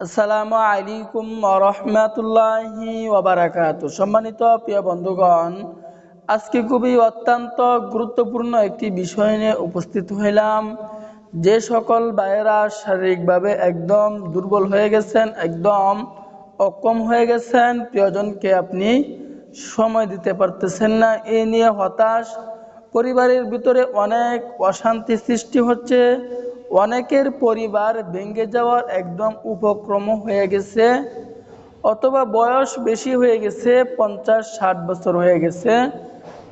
আসসালামু আলাইকুম রহমতুল্লাহি ওবারাকাত সম্মানিত প্রিয় বন্ধুগণ, আজকে খুবই অত্যন্ত গুরুত্বপূর্ণ একটি বিষয় নিয়ে উপস্থিত হইলাম। যে সকল ভাইয়েরা শারীরিকভাবে একদম দুর্বল হয়ে গেছেন, একদম অক্ষম হয়ে গেছেন, প্রিয়জনকে আপনি সময় দিতে পারতেছেন না, এ নিয়ে হতাশ। পরিবারের ভিতরে অনেক অশান্তি সৃষ্টি হচ্ছে। অনেকের পরিবার ভেঙে যাওয়ার একদম উপক্রম হয়ে গেছে, অথবা বয়স বেশি হয়ে গেছে, পঞ্চাশ ষাট বছর হয়ে গেছে।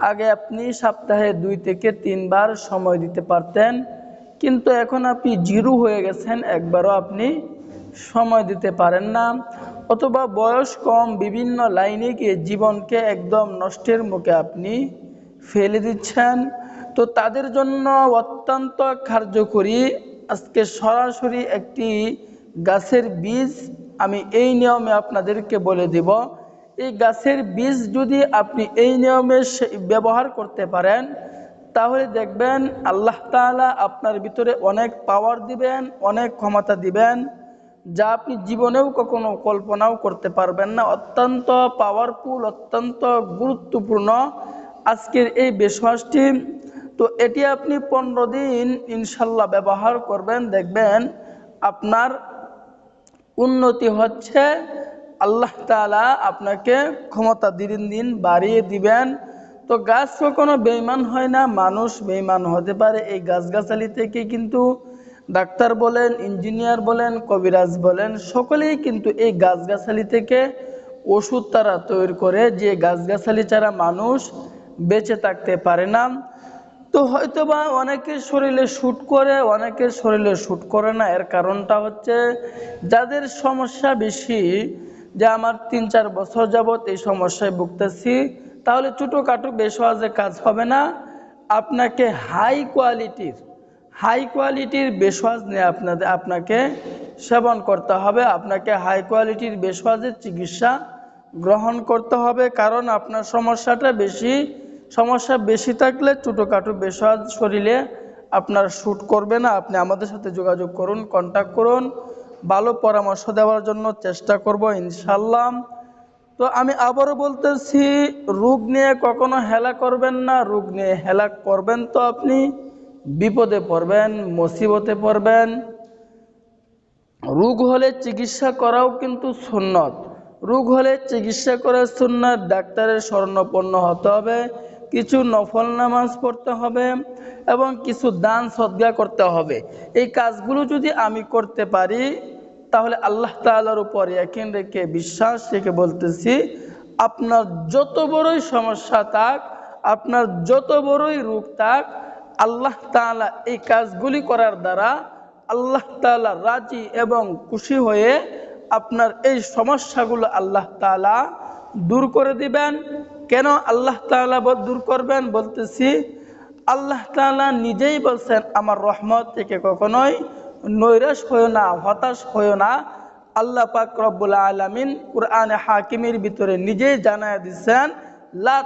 আগে আপনি সপ্তাহে দুই থেকে তিনবার সময় দিতে পারতেন, কিন্তু এখন আপনি জিরো হয়ে গেছেন, একবারও আপনি সময় দিতে পারেন না। অথবা বয়স কম, বিভিন্ন লাইনে গিয়ে জীবনকে একদম নষ্টের মুখে আপনি ফেলে দিচ্ছেন। তো তাদের জন্য অত্যন্ত কার্যকরী আজকে সরাসরি একটি গাছের বীজ আমি এই নিয়মে আপনাদেরকে বলে দিব। এই গাছের বীজ যদি আপনি এই নিয়মে ব্যবহার করতে পারেন, তাহলে দেখবেন আল্লাহ তাআলা আপনার ভিতরে অনেক পাওয়ার দিবেন, অনেক ক্ষমতা দিবেন, যা আপনি জীবনেও কখনো কল্পনাও করতে পারবেন না। অত্যন্ত পাওয়ারফুল অত্যন্ত গুরুত্বপূর্ণ আজকের এই বিশ্বাসটি তো এটি আপনি পনেরো দিন ইনশাল্লাহ ব্যবহার করবেন, দেখবেন আপনার উন্নতি হচ্ছে। আল্লাহ তাআলা আপনাকে ক্ষমতা দিন দিন বাড়িয়ে দিবেন। তো গাছ কখনো বেইমান হয় না, মানুষ বেইমান হতে পারে। এই গাছগাছালি থেকে কিন্তু ডাক্তার বলেন, ইঞ্জিনিয়ার বলেন, কবিরাজ বলেন, সকলেই কিন্তু এই গাছগাছালি থেকে ওষুধ তারা তৈরি করে। যে গাছগাছালি ছাড়া মানুষ বেঁচে থাকতে পারে না। তো হয়তো বা অনেকের শরীরে শ্যুট করে অনেকের শরীরে শ্যুট করে না। এর কারণটা হচ্ছে যাদের সমস্যা বেশি, যে আমার তিন চার বছর যাবত এই সমস্যায় ভুগতেছি, তাহলে ছোটোখাটো বেসওয়াজে কাজ হবে না। আপনাকে হাই কোয়ালিটির হাই কোয়ালিটির বেসওয়াজ নিয়ে আপনাদের আপনাকে সেবন করতে হবে। আপনাকে হাই কোয়ালিটির বেসওয়াজের চিকিৎসা গ্রহণ করতে হবে, কারণ আপনার সমস্যাটা বেশি সমস্যা বেশি থাকলে ছোটোখাটো বেসওয়াজ শরীরে আপনার শ্যুট করবে না। আপনি আমাদের সাথে যোগাযোগ করুন কন্ট্যাক্ট করুন। ভালো পরামর্শ দেওয়ার জন্য চেষ্টা করব ইনশাল্লাহ তো আমি আবারও বলতেছি, রোগ নিয়ে কখনো হেলা করবেন না। রোগ নিয়ে হেলা করবেন তো আপনি। বিপদে পড়বেন, মুসিবতে পড়বেন। রোগ হলে চিকিৎসা করাও কিন্তু সুন্নত। রোগ হলে চিকিৎসা করা সুন্নত, ডাক্তারের স্বর্ণপন্ন হতে হবে। কিছু নফল নামাজ পড়তে হবে এবং কিছু দান সদ্গা করতে হবে। এই কাজগুলো যদি আমি করতে পারি, তাহলে আল্লাহ তাআলার উপর একিন রেখে, বিশ্বাস রেখে বলতেছি, আপনার যত বড়ই সমস্যা থাক, আপনার যত বড়ই রোগ থাক, আল্লাহ তাআলা এই কাজগুলি করার দ্বারা আল্লাহ তাআলা রাজি এবং খুশি হয়ে আপনার এই সমস্যাগুলো আল্লাহ তাআলা দূর করে দিবেন। কেন আল্লাহ বল- দূর করবেন? বলতেছি, আল্লাহ তাআলা নিজেই বলছেন, আমার রহমত থেকে কখনোই নৈরাশ হয়েও না, হতাশ হয়েও না। আল্লাহ পাক রব্বুল আলামিন কোরআনে হাকিমের ভিতরে নিজেই জানায় দিচ্ছেন, লা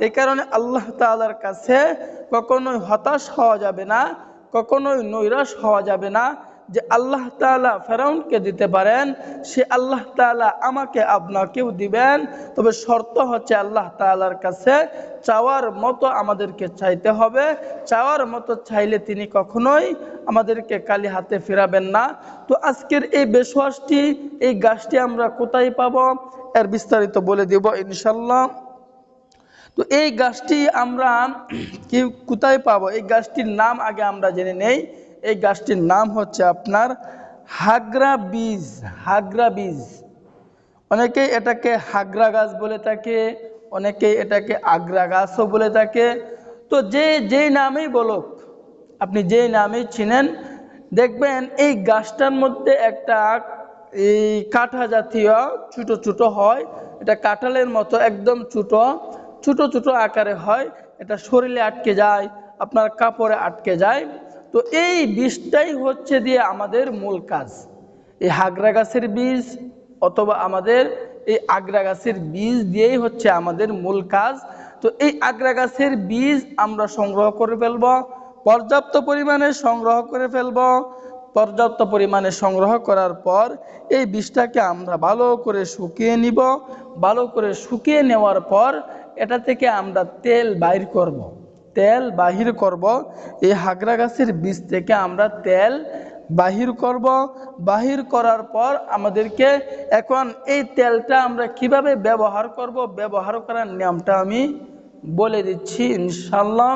এই কারণে আল্লাহ তাআলার কাছে কখনোই হতাশ হওয়া যাবে না, কখনোই নৈরাশ হওয়া যাবে না। যে আল্লাহ তাআলা ফেরাউনকে দিতে পারেন, সে আল্লাহ তাআলা আমাকে, আপনাকেও দিবেন। তবে শর্ত হচ্ছে আল্লাহ তাআলার কাছে চাওয়ার মতো আমাদেরকে চাইতে হবে। চাওয়ার মতো চাইলে তিনি কখনোই আমাদেরকে কালি হাতে ফেরাবেন না। তো আজকের এই বেশওয়াসটি এই গাছটি আমরা কোথায় পাবো, এর বিস্তারিত বলে দিব ইনশাল্লাহ তো এই গাছটি আমরা কি, কোথায় পাবো? এই গাছটির নাম আগে আমরা জেনে নেই। এই গাছটির নাম হচ্ছে আপনার হাগরা বীজ হাগরা বীজ। অনেকেই এটাকে হাগরা গাছ বলে থাকে, অনেকেই এটাকে আগ্রা গাছও বলে থাকে। তো যে, যেই নামেই বলুক, আপনি যেই নামেই চিনেন, দেখবেন এই গাছটার মধ্যে একটা এই কাঁঠা জাতীয় ছোট ছোট হয়। এটা কাঁঠালের মতো একদম ছোট ছোট ছোট আকারে হয়। এটা শরীরে আটকে যায়, আপনার কাপড়ে আটকে যায়। তো এই বিষটাই হচ্ছে দিয়ে আমাদের মূল কাজ। এই হাগরা গাছের বীজ অথবা আমাদের এই আগ্রা গাছের বীজ দিয়েই হচ্ছে আমাদের মূল কাজ। তো এই আগ্রা গাছের বীজ আমরা সংগ্রহ করে ফেলব, পর্যাপ্ত পরিমাণে সংগ্রহ করে ফেলব। পর্যাপ্ত পরিমাণে সংগ্রহ করার পর এই বীজটাকে আমরা ভালো করে শুকিয়ে নিব। ভালো করে শুকিয়ে নেওয়ার পর এটা থেকে আমরা তেল বাইর করব। তেল বাহির করব। এই হাগরা গাছের বীজ থেকে আমরা তেল বাহির করব। বাহির করার পর আমাদেরকে এখন এই তেলটা আমরা কীভাবে ব্যবহার করব, ব্যবহার করার নিয়মটা আমি বলে দিচ্ছি ইনশাল্লাহ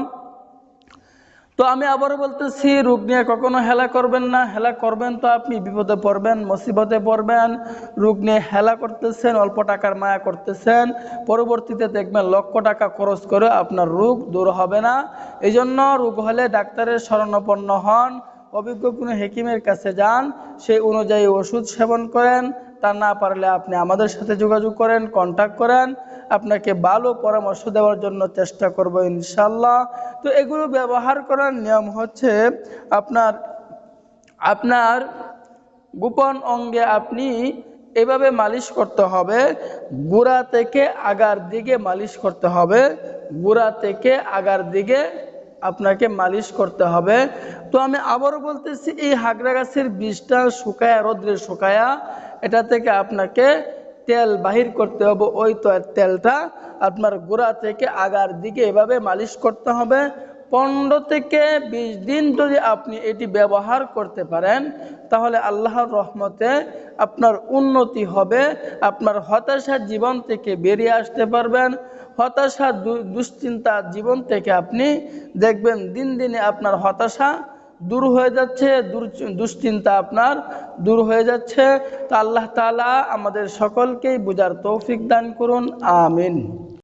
তো আমি আবারও বলতেছি রোগ নিয়ে কখনো হেলা করবেন না। হেলা করবেন তো আপনি, বিপদে পড়বেন, মুসিবতে পড়বেন। রোগ নিয়ে হেলা করতেছেন, অল্প টাকার মায়া করতেছেন। পরবর্তীতে দেখবেন লক্ষ টাকা খরচ করে আপনার রোগ দূর হবে না। এই জন্য রোগ হলে ডাক্তারের শরণাপন্ন হন। অভিজ্ঞ কোনো হেকিমের কাছে যান, সেই অনুযায়ী ওষুধ সেবন করেন। তা না পারলে আপনি আমাদের সাথে যোগাযোগ করেন কন্ট্যাক্ট করেন। আপনাকে ভালো পরামর্শ দেওয়ার জন্য চেষ্টা করব ইনশাল্লাহ তো এগুলো ব্যবহার করার নিয়ম হচ্ছে আপনার আপনার গোপন অঙ্গে আপনি এভাবে মালিশ করতে হবে। গোড়া থেকে আগার দিকে মালিশ করতে হবে। গোড়া থেকে আগার দিকে আপনাকে মালিশ করতে হবে। তো আমি আবারও বলতেছি, এই হাগরা গাছের বীজটা শুকায়া, রোদ্রে শুকায়া, এটা থেকে আপনাকে তেল বাহির করতে হবে। ওই তেলটা আপনার গোড়া থেকে আগার দিকে এভাবে মালিশ করতে হবে। পনেরো থেকে বিশ দিন যদি আপনি এটি ব্যবহার করতে পারেন, তাহলে আল্লাহর রহমতে আপনার উন্নতি হবে, আপনার হতাশার জীবন থেকে বেরিয়ে আসতে পারবেন, হতাশা দুশ্চিন্তা জীবন থেকে আপনি দেখবেন দিন দিনে আপনার হতাশা দূর হয়ে যাচ্ছে দুশ্চিন্তা আপনার দূর হয়ে যাচ্ছে। তো আল্লাহ তাআলা আমাদের সকলকেই বুঝার তৌফিক দান করুন, আমিন।